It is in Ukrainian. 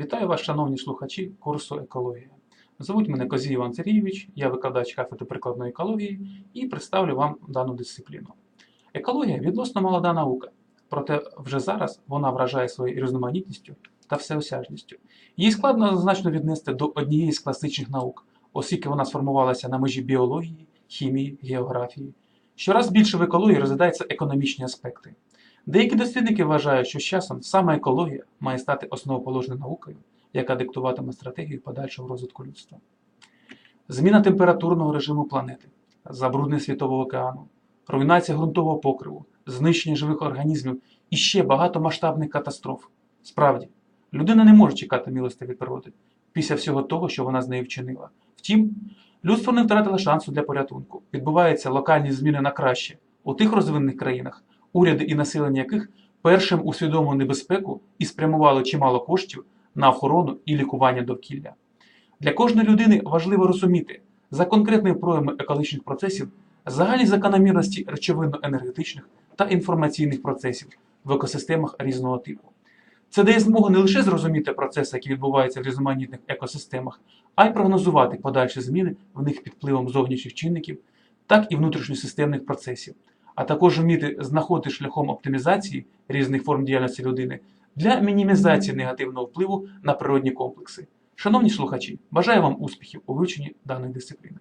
Вітаю вас, шановні слухачі курсу екологія. Звуть мене Козій Іван Сергійович, я викладач кафедри прикладної екології і представлю вам дану дисципліну. Екологія відносно молода наука, проте вже зараз вона вражає своєю різноманітністю та всеосяжністю. Її складно однозначно віднести до однієї з класичних наук, оскільки вона сформувалася на межі біології, хімії, географії. Щораз більше в екології розглядаються економічні аспекти. Деякі дослідники вважають, що з часом саме екологія має стати основоположною наукою, яка диктуватиме стратегію подальшого розвитку людства. Зміна температурного режиму планети, забруднення світового океану, руйнація ґрунтового покриву, знищення живих організмів і ще багато масштабних катастроф. Справді, людина не може чекати милости від природи після всього того, що вона з нею вчинила. Втім, людство не втратило шансу для порятунку. Відбуваються локальні зміни на краще у тих розвинених країнах, уряди і населення яких першим усвідомили небезпеку і спрямували чимало коштів на охорону і лікування довкілля. Для кожної людини важливо розуміти за конкретними проявами екологічних процесів загальні закономірності речовинно-енергетичних та інформаційних процесів в екосистемах різного типу. Це дає змогу не лише зрозуміти процеси, які відбуваються в різноманітних екосистемах, а й прогнозувати подальші зміни в них під впливом зовнішніх чинників, так і внутрішньосистемних процесів, а також вміти знаходити шляхом оптимізації різних форм діяльності людини для мінімізації негативного впливу на природні комплекси. Шановні слухачі, бажаю вам успіхів у вивченні даної дисципліни.